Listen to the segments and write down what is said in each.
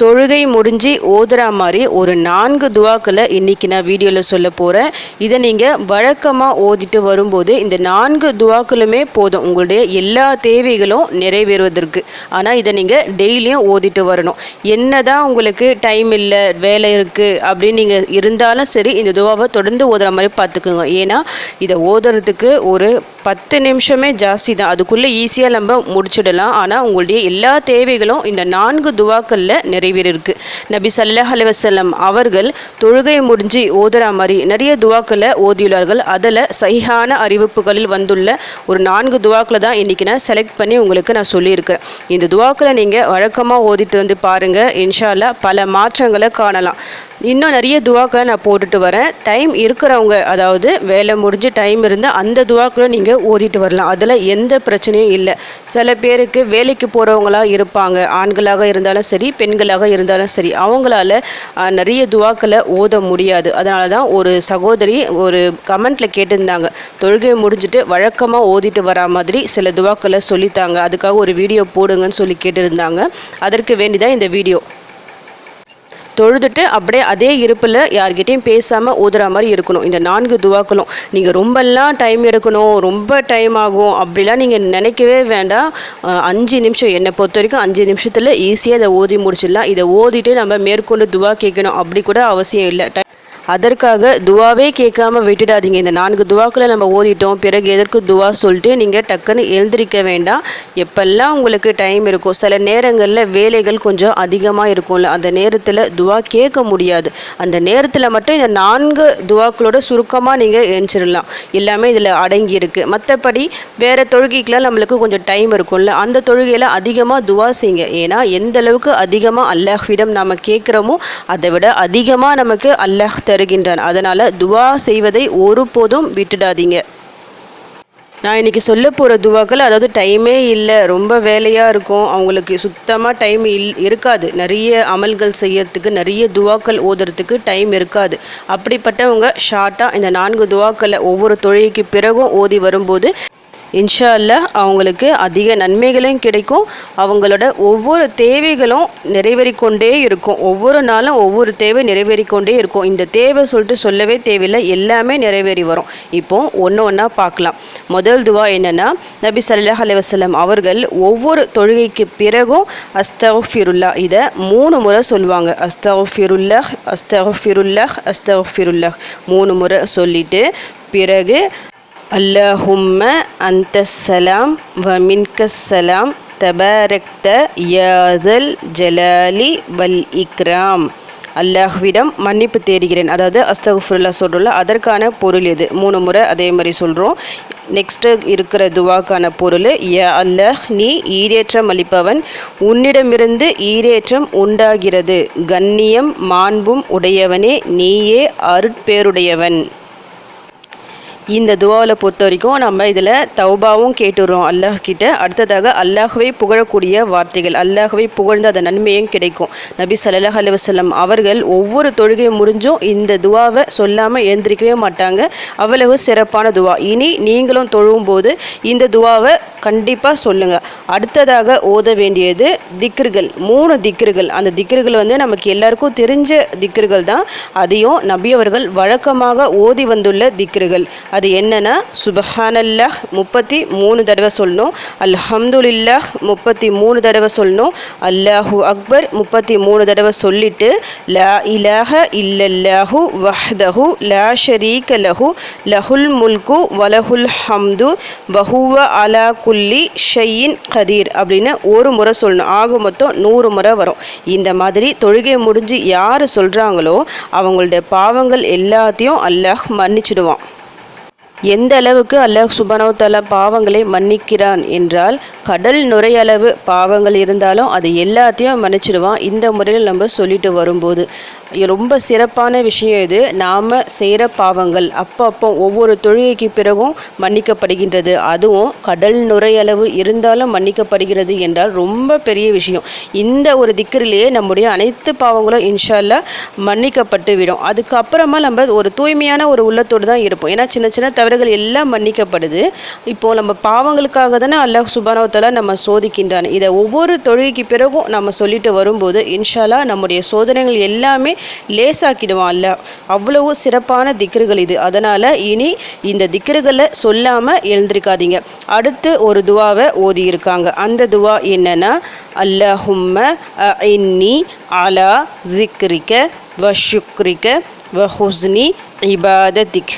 தொழுகை முடிஞ்சு ஓதுற மாதிரி ஒரு நான்கு துவாக்களை இன்றைக்கி நான் வீடியோவில் சொல்ல போகிறேன் இதை நீங்கள் வழக்கமாக ஓதிட்டு வரும்போது இந்த நான்கு துவாக்களுமே போதும். உங்களுடைய எல்லா தேவைகளும் நிறைவேறுவதற்கு. ஆனால் இதை நீங்கள் டெய்லியும் ஓதிட்டு வரணும். என்ன தான் உங்களுக்கு டைம் இல்லை வேலை இருக்குது அப்படின்னு நீங்கள் இருந்தாலும் சரி இந்த துவாவை தொடர்ந்து ஓதுற மாதிரி பார்த்துக்குங்க. ஏன்னா இதை ஓதுறதுக்கு ஒரு பத்து நிமிஷமே ஜாஸ்தி தான். அதுக்குள்ளே ஈஸியாக நம்ம முடிச்சிடலாம். ஆனால் உங்களுடைய எல்லா தேவைகளும் இந்த நான்கு துவாக்களில் நிறைவேறிருக்கு நபி சல்லாஹ் அலுவலம் அவர்கள் தொழுகை முடிஞ்சு ஓதுறா மாதிரி நிறைய துவாக்களை ஓதியுள்ளார்கள். அதில் சரியான அறிவிப்புகளில் வந்துள்ள ஒரு நான்கு துவாக்களை தான் இன்றைக்கி நான் செலக்ட் பண்ணி உங்களுக்கு நான் சொல்லியிருக்கிறேன். இந்த துவாக்களை நீங்கள் வழக்கமாக ஓதிட்டு வந்து பாருங்கள் இன்ஷால்லா பல மாற்றங்களை காணலாம். இன்னும் நிறைய துவாக்களை நான் போட்டுட்டு வரேன். டைம் இருக்கிறவங்க அதாவது வேலை முடிஞ்சு டைம் இருந்தால் அந்த துவாக்களை நீங்கள் ஓதிட்டு வரலாம். அதில் எந்த பிரச்சனையும் இல்லை. சில பேருக்கு வேலைக்கு போகிறவங்களா இருப்பாங்க. ஆண்களாக இருந்தாலும் சரி பெண்களாக இருந்தாலும் சரி அவங்களால நிறைய துவாக்களை ஓத முடியாது. அதனால தான் ஒரு சகோதரி ஒரு கமெண்ட்டில் கேட்டிருந்தாங்க. தொழுகை முடிஞ்சுட்டு வழக்கமாக ஓதிட்டு வரா மாதிரி சில துவாக்களை சொல்லித்தாங்க. அதுக்காக ஒரு வீடியோ போடுங்கன்னு சொல்லி கேட்டிருந்தாங்க. அதற்கு வேண்டி தான் இந்த வீடியோ தொழுதுட்டு அப்படியே அதே இருப்பில் யார்கிட்டையும் பேசாமல் ஊதுற மாதிரி இருக்கணும். இந்த நான்கு துவாக்களும். நீங்கள் ரொம்பலாம் டைம் எடுக்கணும். ரொம்ப டைம் ஆகும். அப்படிலாம் நீங்கள் நினைக்கவே வேண்டாம். அஞ்சு நிமிஷம். என்னை பொறுத்த வரைக்கும் அஞ்சு நிமிஷத்தில் ஈஸியாக இதை ஓதி முடிச்சிடலாம். இதை ஓதிட்டு நம்ம மேற்கொண்டு துவா கேட்கணும். அப்படி கூட அவசியம் இல்லை. அதற்காக துவாவே கேட்காம விட்டுடாதீங்க. இந்த நான்கு துவாக்களை நம்ம ஓதிட்டோம். பிறகு எதற்கு துவா சொல்லிட்டு நீங்கள் டக்குன்னு எழுந்திரிக்க வேண்டாம். எப்பெல்லாம் உங்களுக்கு டைம் இருக்கும் சில நேரங்களில் வேலைகள் கொஞ்சம் அதிகமாக இருக்கும்ல அந்த நேரத்தில் துவா கேட்க முடியாது. அந்த நேரத்தில் மட்டும் இந்த நான்கு துவாக்களோட சுருக்கமாக நீங்கள் எழுந்திரலாம் எல்லாமே இதில் அடங்கி இருக்குது மற்றபடி வேறு தொழுகைக்கெலாம் நம்மளுக்கு கொஞ்சம் டைம் இருக்கும்ல அந்த தொழுகையில் அதிகமாக துவா செய்யுங்க. ஏன்னா எந்த அளவுக்கு அதிகமாக அல்லாஹ்விடம் நம்ம கேட்குறோமோ அதை விட அதிகமாக நமக்கு அல்லாஹ் தருகின்றான். அதனால் துவா செய்வதை ஒருபோதும் விட்டுடாதீங்க. நான் இன்றைக்கி சொல்ல போகிற துவாக்கள் அதாவது டைமே இல்லை ரொம்ப வேலையாக இருக்கும். அவங்களுக்கு சுத்தமாக டைம் இல் இருக்காது. நிறைய அமல்கள் செய்யறதுக்கு நிறைய துவாக்கள் ஓதுறதுக்கு டைம் இருக்காது. அப்படிப்பட்டவங்க ஷார்ட்டாக இந்த நான்கு துவாக்களை ஒவ்வொரு தொழிலுக்கு பிறகும் ஓதி வரும்போது இன்ஷா அவங்களுக்கு அதிக நன்மைகளும் கிடைக்கும். அவங்களோட ஒவ்வொரு தேவைகளும் நிறைவேறிக்கொண்டே இருக்கும். ஒவ்வொரு நாளும் ஒவ்வொரு தேவை நிறைவேறிக்கொண்டே இருக்கும். இந்த தேவை சொல்லிட்டு சொல்லவே தேவையில்லை. எல்லாமே நிறைவேறி வரும். இப்போ ஒன்று ஒன்றா பார்க்கலாம். முதல் துவா என்னென்னா நபி சல்லாஹ் அலைஹி அவர்கள் ஒவ்வொரு தொழுகைக்கு பிறகும் அஸ்தஃபிருல்லா இதை மூணு முறை சொல்லுவாங்க. அஸ்தஃபிருல்லஹ் அஸ்தஃபிருல்லஹ் அஸ்தஃபிருல்லஹ். மூணு முறை சொல்லிட்டு பிறகு அல்லாஹும்ம அந்தஸ்ஸலாம் வ மின்கஸ்ஸலாம் தபாரக்த யாதல் ஜலாலி வல் இக்ராம். அல்லாஹ்விடம் மன்னிப்பு தேடுகிறேன். அதாவது அஸ்தகுஃபுல்லா சொல்கிறோம்ல அதற்கான பொருள் இது மூணு முறை அதே மாதிரி சொல்கிறோம் நெக்ஸ்ட்டு இருக்கிற துவாக்கான பொருள் யா அல்லாஹ் நீ ஈரேற்றம் அளிப்பவன் உன்னிடமிருந்து ஈரேற்றம் உண்டாகிறது. கண்ணியம் மாண்பும் உடையவனே நீயே அருட்பேருடையவன். இந்த துவாவில் பொறுத்த வரைக்கும் நம்ம இதில் தௌபாவும் கேட்டுடுறோம் அல்லாஹ் கிட்ட அடுத்ததாக அல்லாஹ்வை புகழக்கூடிய வார்த்தைகள் அல்லாஹ்வை புகழ்ந்து அந்த நன்மையும் கிடைக்கும். நபி சல்லாஹ் அலுவலம் அவர்கள் ஒவ்வொரு தொழுகை முடிஞ்சும் இந்த துவாவை சொல்லாமல் எழுந்திரிக்கவே மாட்டாங்க. அவ்வளவு சிறப்பான துவா. இனி நீங்களும் தொழுவும் போது இந்த துவாவை கண்டிப்பாக சொல்லுங்கள் அடுத்ததாக ஓத வேண்டியது திக்ருகள். மூணு திக்ருகள். அந்த திக்ருகள் வந்து நமக்கு எல்லாருக்கும் தெரிஞ்ச திக்ருகள் தான். அதையும் நபி அவர்கள் வழக்கமாக ஓதி வந்துள்ள திக்ருகள். அது என்னென்னா சுபஹானல்லாஹ் முப்பத்தி மூணு தடவை சொல்லணும் அல்ஹம்துலில்லாஹ் முப்பத்தி மூணு தடவை சொல்லணும் அல்லாஹூ அக்பர் முப்பத்தி மூணு தடவை சொல்லிட்டு லா இலாஹ இல்லல்லாஹு வஹ்தஹு லா ஷரீக லஹு லஹுல் முல்கு வலஹுல் ஹம்து வஹுவ அலா குல்லி ஷையின் கதீர் அப்படின்னு ஒரு முறை சொல்லணும். ஆக மொத்தம் நூறு முறை வரும். இந்த மாதிரி தொழுகை முடிஞ்சு யார் சொல்கிறாங்களோ அவங்களுடைய பாவங்கள் எல்லாத்தையும் அல்லாஹ் மன்னிச்சிடுவான். எந்த அளவுக்கு அல்லாஹ் சுபனோ தலா பாவங்களை மன்னிக்கிறான் என்றால் கடல் நுரையளவு பாவங்கள் இருந்தாலும் அது எல்லாத்தையும் மன்னிச்சிடுவான். இந்த முறையில் நம்ம சொல்லிட்டு வரும்போது ரொம்ப சிறப்பான விஷயம் இது. நாம் செய்கிற பாவங்கள் அப்பப்போ ஒவ்வொரு தொழுகைக்கு பிறகும் மன்னிக்கப்படுகின்றது. அதுவும் கடல் நுரையளவு இருந்தாலும் மன்னிக்கப்படுகிறது என்றால் ரொம்ப பெரிய விஷயம். இந்த ஒரு திக்கிரிலேயே நம்முடைய அனைத்து பாவங்களும் இன்ஷால்லா மன்னிக்கப்பட்டு விடும் அதுக்கப்புறமா நம்ம ஒரு தூய்மையான ஒரு உள்ளத்தோடு தான் இருப்போம். ஏன்னா சின்ன சின்ன தவறுகள் எல்லாம் மன்னிக்கப்படுது. இப்போது நம்ம பாவங்களுக்காக தானே அல்லாஹ் சுபானவத்தலா நம்ம சோதிக்கின்றான். இதை ஒவ்வொரு தொழுகைக்கு பிறகும் நம்ம சொல்லிட்டு வரும்போது இன்ஷாலா நம்முடைய சோதனைகள் எல்லாமே லேசாக்கிடுவான் அல்ல அவ்வளவு சிறப்பான திக்ருகள் இது. அதனால் இனி இந்த திக்ருகளை சொல்லாமல் எழுந்திருக்காதீங்க. அடுத்து ஒரு துவாவை ஓதியிருக்காங்க. அந்த துவா என்னன்னா அல்லஹும்ம இன்னி அலா ஜிக்ரிக்க வ ஷுக்ரிக்க வ ஹுஸ்னி இபாததிக்.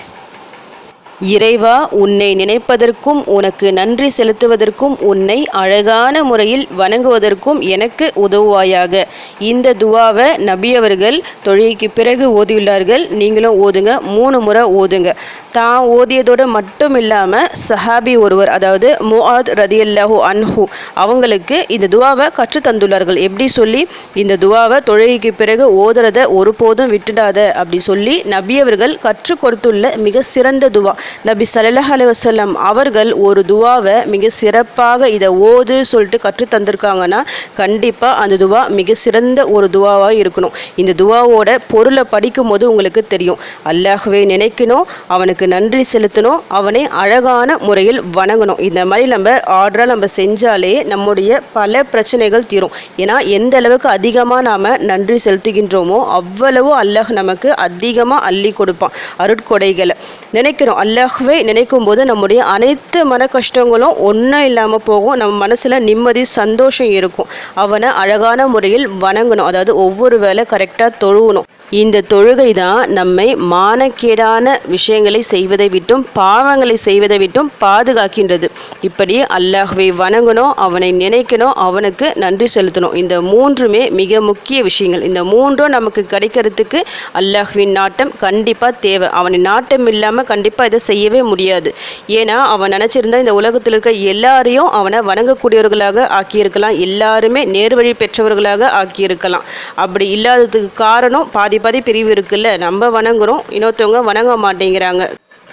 இறைவா உன்னை நினைப்பதற்கும் உனக்கு நன்றி செலுத்துவதற்கும் உன்னை அழகான முறையில் வணங்குவதற்கும் எனக்கு உதவுவாயாக. இந்த துவாவை நபி அவர்கள் தொழுகைக்கு பிறகு ஓதியுள்ளார்கள். நீங்களும் ஓதுங்க. மூணு முறை ஓதுங்க. தான் ஓதியதோடு மட்டும் இல்லாமல் சஹாபி ஒருவர் அதாவது முஆத் ரதியல்லாஹு அன்ஹு அவங்களுக்கு இந்த துவாவை கற்று தந்துள்ளார்கள். எப்படி சொல்லி? இந்த துவாவை தொழுகைக்கு பிறகு ஓதுறத ஒருபோதும் விட்டுடாத அப்படி சொல்லி நபி அவர்கள் கற்றுக் கொடுத்துள்ள மிக சிறந்த துவா. நபி சல்லாஹ் அலி வசல்லம் அவர்கள் ஒரு துவாவை மிக சிறப்பாக இதை ஓது சொல்லிட்டு கற்று தந்திருக்காங்கன்னா கண்டிப்பாக அந்த துவா மிக சிறந்த ஒரு துவாவாக இருக்கணும். இந்த துவாவோட பொருளை படிக்கும் போது உங்களுக்கு தெரியும். அல்லாஹுவே நினைக்கணும் அவனுக்கு நன்றி செலுத்தணும் அவனை அழகான முறையில் வணங்கணும். இந்த மாதிரி நம்ம ஆர்டராக நம்ம செஞ்சாலே நம்முடைய பல பிரச்சனைகள் தீரும். ஏன்னா எந்த அளவுக்கு அதிகமாக நாம் நன்றி செலுத்துகின்றோமோ அவ்வளவோ அல்லாஹ் நமக்கு அதிகமாக அள்ளி கொடுப்பான். அருட்கொடைகளை நினைக்கிறோம் அல்லாஹ்வே நினைக்கும் போது நம்முடைய அனைத்து மன கஷ்டங்களும் ஒன்றும் இல்லாமல் போகும். நம்ம மனசில் நிம்மதி சந்தோஷம் இருக்கும். அவனை அழகான முறையில் வணங்கணும். அதாவது ஒவ்வொரு வேலை கரெக்டாக தொழுவணும். இந்த தொழுகை தான் நம்மை மானக்கேடான விஷயங்களை செய்வதை விட்டும் பாவங்களை செய்வதை விட்டும் பாதுகாக்கின்றது. இப்படி அல்லாஹுவை வணங்கணும் அவனை நினைக்கணும் அவனுக்கு நன்றி செலுத்தணும். இந்த மூன்றுமே மிக முக்கிய விஷயங்கள். இந்த மூன்றும் நமக்கு கிடைக்கிறதுக்கு அல்லாஹ்வின் நாட்டம் கண்டிப்பாக தேவை. அவனின் நாட்டம் இல்லாமல் கண்டிப்பாக இதை செய்யவே முடியாது. ஏன்னா அவன் நினச்சிருந்தா இந்த உலகத்தில் இருக்க எல்லாரையும் அவனை வணங்கக்கூடியவர்களாக ஆக்கியிருக்கலாம். எல்லாருமே நேர்வழி பெற்றவர்களாக ஆக்கியிருக்கலாம். அப்படி இல்லாததுக்கு காரணம் பாதி பாதி பிரிவு இருக்குல்ல நம்ம வணங்குறோம் இன்னொருத்தவங்க வணங்க மாட்டேங்கிறாங்க.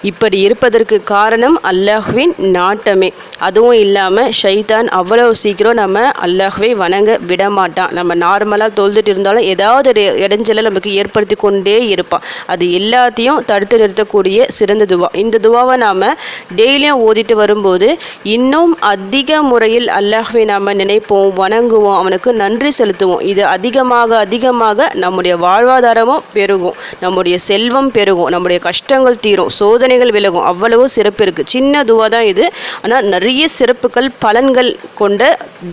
இப்படி இருப்பதற்கு காரணம் அல்லாஹ்வின் நாட்டமே. அதுவும் இல்லாமல் ஷைதான் அவ்வளவு சீக்கிரம் நம்ம அல்லாஹ்வை வணங்க விட மாட்டான் நம்ம நார்மலாக தொழுதுட்டு இருந்தாலும் ஏதாவது ஒரு இடைஞ்சலை நமக்கு ஏற்படுத்தி கொண்டே இருப்பான். அது எல்லாத்தையும் தடுத்து நிறுத்தக்கூடிய சிறந்த துவா. இந்த துவாவை நாம் டெய்லியும் ஓதிட்டு வரும்போது இன்னும் அதிக முறையில் அல்லாஹ்வை நாம் நினைப்போம் வணங்குவோம் அவனுக்கு நன்றி செலுத்துவோம். இது அதிகமாக அதிகமாக நம்முடைய வாழ்வாதாரமும் பெருகும். நம்முடைய செல்வம் பெருகும். நம்முடைய கஷ்டங்கள் தீரும். சோதனைகள் விலகும். அவ்வளவு சிறப்பு இருக்குது சின்ன துவா தான் இது. ஆனால் நிறைய சிறப்புகள் பலன்கள் கொண்ட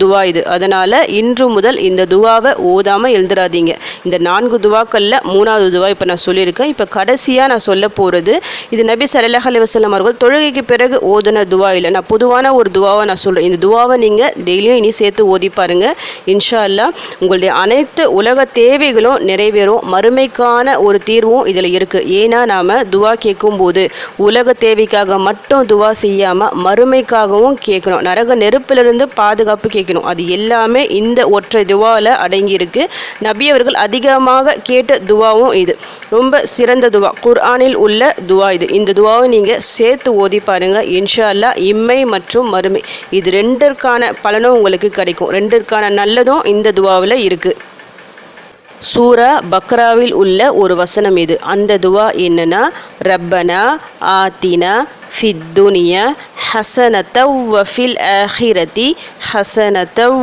துவா இது. அதனால் இன்று முதல் இந்த துவாவை ஓதாமல் எழுந்துடாதீங்க இந்த நான்கு துவாக்களில் மூணாவது துவா இப்போ நான் சொல்லியிருக்கேன். இப்போ கடைசியாக நான் சொல்ல போகிறது இது நபி சல்லாஹ் அலி வசலம் அவர்கள் தொழுகைக்கு பிறகு ஓதுன துவா இல்லை. நான் பொதுவான ஒரு துவாவை நான் சொல்கிறேன் இந்த துவாவை நீங்கள் டெய்லியும் இனி சேர்த்து ஓதி பாருங்கள் இன்ஷா அல்லா உங்களுடைய அனைத்து உலக தேவைகளும் நிறைவேறும். வறுமைக்கான ஒரு தீர்வும் இதில் இருக்குது ஏன்னா நாம் துவா கேட்கும்போது உலக தேவைக்காக மட்டும் துவா செய்யாமல் மறுமைக்காகவும் கேட்கணும் நரக நெருப்பிலிருந்து பாதுகாப்பு கேட்கணும் அது எல்லாமே இந்த ஒற்றை துவாவில் அடங்கியிருக்கு நபி அவர்கள் அதிகமாக கேட்ட துவாவும் இது. ரொம்ப சிறந்த துவா. குர்ஆனில் உள்ள துவா இது. இந்த துவாவை நீங்கள் சேர்த்து ஓதி பாருங்கள் இன்ஷா அல்லா இம்மை மற்றும் மறுமை. இது ரெண்டிற்கான பலனும் உங்களுக்கு கிடைக்கும். ரெண்டிற்கான நல்லதும் இந்த துவாவில் இருக்குது சூரா பக்ராவில் உள்ள ஒரு வசனம் இது. அந்த துவா என்னன்னா ரப்பனா ஆத்தினா ஃபித்துனியா ஹசனத்தவ் வஃபில் ஆஹிரதி ஹசனத்தவ்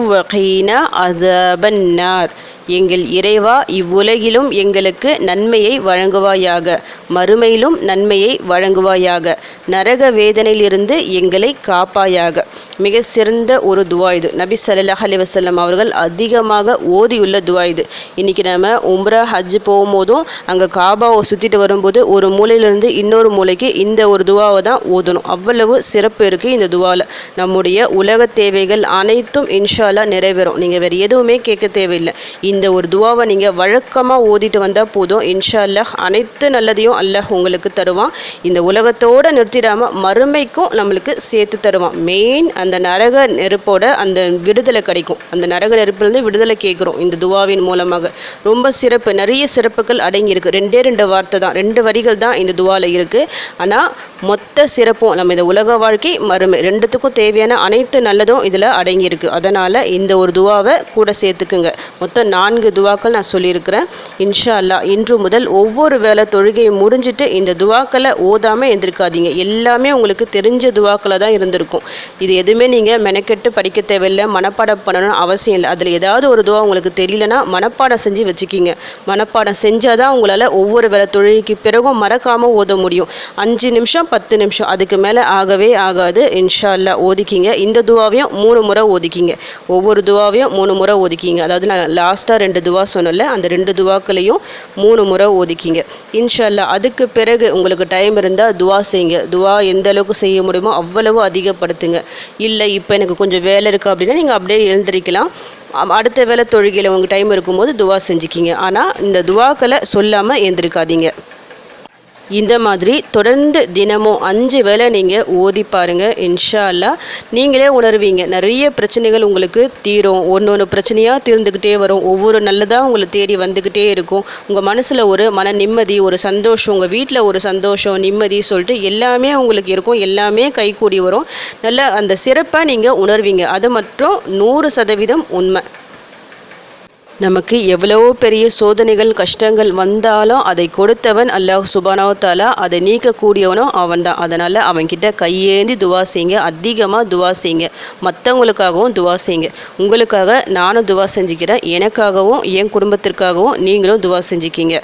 அதபன்னார் எங்கள் இறைவா இவ்வுலகிலும் எங்களுக்கு நன்மையை வழங்குவாயாக. மறுமையிலும் நன்மையை வழங்குவாயாக. நரக வேதனையிலிருந்து எங்களை காப்பாயாக. மிக சிறந்த ஒரு துவா இது. நபி சல்லாஹ் அலி வசல்லம் அவர்கள் அதிகமாக ஓதியுள்ள துவா இது. இன்றைக்கி நம்ம உம்ரா ஹஜ் போகும்போதும் அங்கே காபாவை சுற்றிட்டு வரும்போது ஒரு மூலையிலிருந்து இன்னொரு மூலைக்கு இந்த ஒரு துவாவை தான் ஓதணும். அவ்வளவு சிறப்பு இருக்குது இந்த துவாவில் நம்முடைய உலக தேவைகள் அனைத்தும் இன்ஷாலா நிறைவேறும். நீங்கள் வேறு எதுவுமே கேட்க தேவையில்லை. இந்த இந்த ஒரு துவாவை நீங்கள் வழக்கமாக ஓதிட்டு வந்தால் போதும். இன்ஷா அல்லாஹ் அனைத்து நல்லதையும் அல்லாஹ் உங்களுக்கு தருவான். இந்த உலகத்தோடு நிறுத்திடாமல் மறுமைக்கும் நம்மளுக்கு சேர்த்து தருவான். மெயின் அந்த நரக நெருப்போட அந்த விடுதலை கிடைக்கும். அந்த நரக நெருப்புலேருந்து விடுதலை கேட்குறோம். இந்த துவாவின் மூலமாக. ரொம்ப சிறப்பு. நிறைய சிறப்புகள் அடங்கியிருக்கு. ரெண்டே ரெண்டு வார்த்தை தான். ரெண்டு வரிகள் தான் இந்த துவாவில் இருக்குது ஆனால் மொத்த சிறப்பும் நம்ம இந்த உலக வாழ்க்கை மறுமை. ரெண்டுத்துக்கும் தேவையான அனைத்து நல்லதும் இதில் அடங்கியிருக்கு. அதனால் இந்த ஒரு துவாவை கூட சேர்த்துக்குங்க. மொத்தம் நான்கு துவாக்கள் நான் சொல்லியிருக்கிறேன். இன்ஷா அல்லாஹ் இன்று முதல் ஒவ்வொரு வேலை தொழுகையை முடிஞ்சிட்டு இந்த துவாக்களை ஓதாமல் எந்திருக்காதீங்க. எல்லாமே உங்களுக்கு தெரிஞ்ச துவாக்களை தான் இருந்திருக்கும். இது எதுவுமே நீங்கள் மெனக்கெட்டு படிக்க தேவையில்லை மனப்பாடம் பண்ணணும்னு அவசியம் இல்லை. அதில் ஏதாவது ஒரு துவா உங்களுக்கு தெரியலனா மனப்பாடம் செஞ்சு வச்சுக்கிங்க. மனப்பாடம் செஞ்சால் தான் உங்களால் ஒவ்வொரு வேலை தொழுகைக்கு பிறகும் மறக்காமல் ஓத முடியும். அஞ்சு நிமிஷம் பத்து நிமிஷம் அதுக்கு மேலே ஆகவே ஆகாது. இன்ஷா அல்லா ஓதிக்கிங்க. இந்த துவாவையும் மூணு முறை ஓதிக்கிங்க. ஒவ்வொரு துவாவையும் மூணு முறை ஓதிக்கிங்க. அதாவது நான் லாஸ்ட் லாஸ்ட்டாக ரெண்டு துவா சொன்னல அந்த ரெண்டு துவாக்களையும் மூணு முறை ஒதுக்கிங்க. இன்ஷால்லா அதுக்கு பிறகு உங்களுக்கு டைம் இருந்தால் துவா செய்யுங்க. துவா எந்த அளவுக்கு செய்ய முடியுமோ அவ்வளவு அதிகப்படுத்துங்க. இல்லை இப்போ எனக்கு கொஞ்சம் வேலை இருக்குது அப்படின்னா நீங்கள் அப்படியே எழுந்திரிக்கலாம். அடுத்த வேலை தொழுகையில் உங்களுக்கு டைம் இருக்கும்போது துவா செஞ்சுக்கிங்க. ஆனால் இந்த துவாக்களை சொல்லாமல் எழுந்திருக்காதீங்க இந்த மாதிரி தொடர்ந்து தினமும் அஞ்சு வேளை நீங்கள் ஓதி பாருங்கள் இன்ஷா அல்லாஹ் நீங்களே உணர்வீங்க. நிறைய பிரச்சனைகள் உங்களுக்கு தீரும். ஒன்று ஒன்று பிரச்சனையாக தீர்ந்துக்கிட்டே வரும். ஒவ்வொரு நல்லதாக உங்களை தேடி வந்துக்கிட்டே இருக்கும். உங்கள் மனசில் ஒரு மன நிம்மதி ஒரு சந்தோஷம் உங்கள் வீட்டில் ஒரு சந்தோஷம் நிம்மதி சொல்லிட்டு எல்லாமே உங்களுக்கு இருக்கும். எல்லாமே கைகூடி வரும். நல்ல அந்த சிறப்பை நீங்கள் உணர்வீங்க. அது மட்டும் நூறு சதவீதம் உண்மை. நமக்கு எவ்வளவோ பெரிய சோதனைகள் கஷ்டங்கள் வந்தாலும் அதை கொடுத்தவன் அல்லாஹ் சுபானாவத்தாலா அதை நீக்கக்கூடியவனும் அவன் தான் அதனால் அவன்கிட்ட கையேந்தி துவா செய்யுங்க அதிகமாக துவா செய்யுங்க மற்றவங்களுக்காகவும் துவா செய்யுங்க உங்களுக்காக நானும் துவா செஞ்சுக்கிறேன் எனக்காகவும் என் குடும்பத்திற்காகவும் நீங்களும் துவா செஞ்சுக்கிங்க.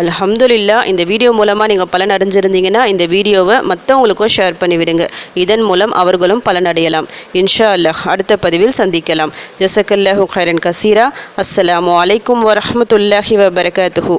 அல்ஹம்துலில்லா இந்த வீடியோ மூலமாக நீங்கள் பலன் அடைஞ்சிருந்தீங்கன்னா இந்த வீடியோவை மற்றவங்களுக்கும் ஷேர் பண்ணிவிடுங்க. இதன் மூலம் அவர்களும் பலன் அடையலாம். இன்ஷா அல்லாஹ் அடுத்த பதிவில் சந்திக்கலாம். ஜசக்கல்லாஹு ஹைரன் கசீரா. அஸ்ஸலாமு அலைக்கும் வரமத்துல்லாஹி வபரகாத்துஹு.